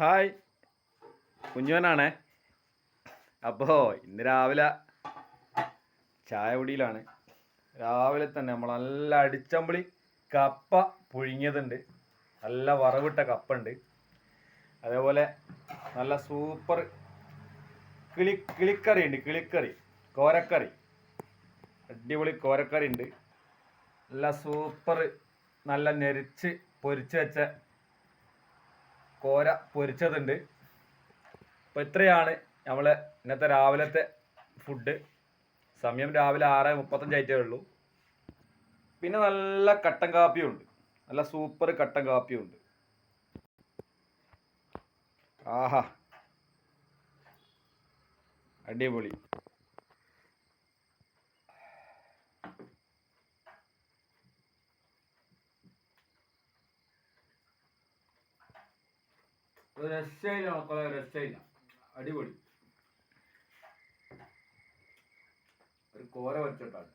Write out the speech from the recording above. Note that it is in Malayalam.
ഹായ്. കുഞ്ഞുവനാണേ അപ്പോൾ ഇന്ന് രാവിലെ ചായ കുടിയിലാണ്. രാവിലെ തന്നെ നമ്മൾ നല്ല അടിച്ചമ്പളി കപ്പ പുഴുങ്ങിയതുണ്ട്. നല്ല വറവിട്ട കപ്പ ഉണ്ട് അതേപോലെ നല്ല സൂപ്പർ കിളി കിളിക്കറി ഉണ്ട് കിളിക്കറി കോരക്കറി. അടിപൊളി കോരക്കറി ഉണ്ട്. നല്ല സൂപ്പർ നല്ല നെരിച്ച് പൊരിച്ച് വെച്ച കോര പൊരിച്ചതുണ്ട്. അപ്പോൾ ഇത്രയാണ് നമ്മൾ ഇന്നത്തെ രാവിലത്തെ ഫുഡ് സമയം രാവിലെ ആറ് മുപ്പത്തഞ്ചായിട്ടേ ഉള്ളൂ. പിന്നെ നല്ല കട്ടൻ കാപ്പിയുണ്ട് നല്ല സൂപ്പർ കട്ടൻ കാപ്പിയുണ്ട് ആഹാ. അടിപൊളി. ഒരു രക്ഷയില്ല മക്കളെ രസയില്ല അടിപൊളി ഒരു കോര വച്ചിട്ടാണ്